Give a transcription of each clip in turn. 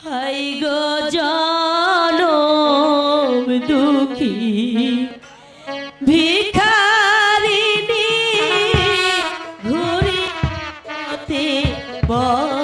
High গো জনম দুঃখী ভিখারিণী ঘুরি পথে পথে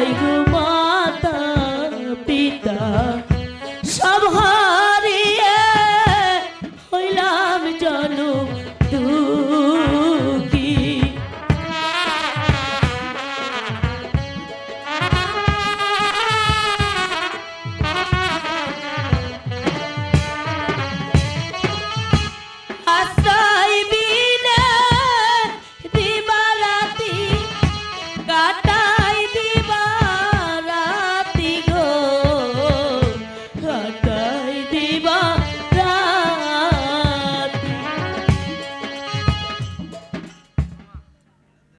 Pai do Mata Pita.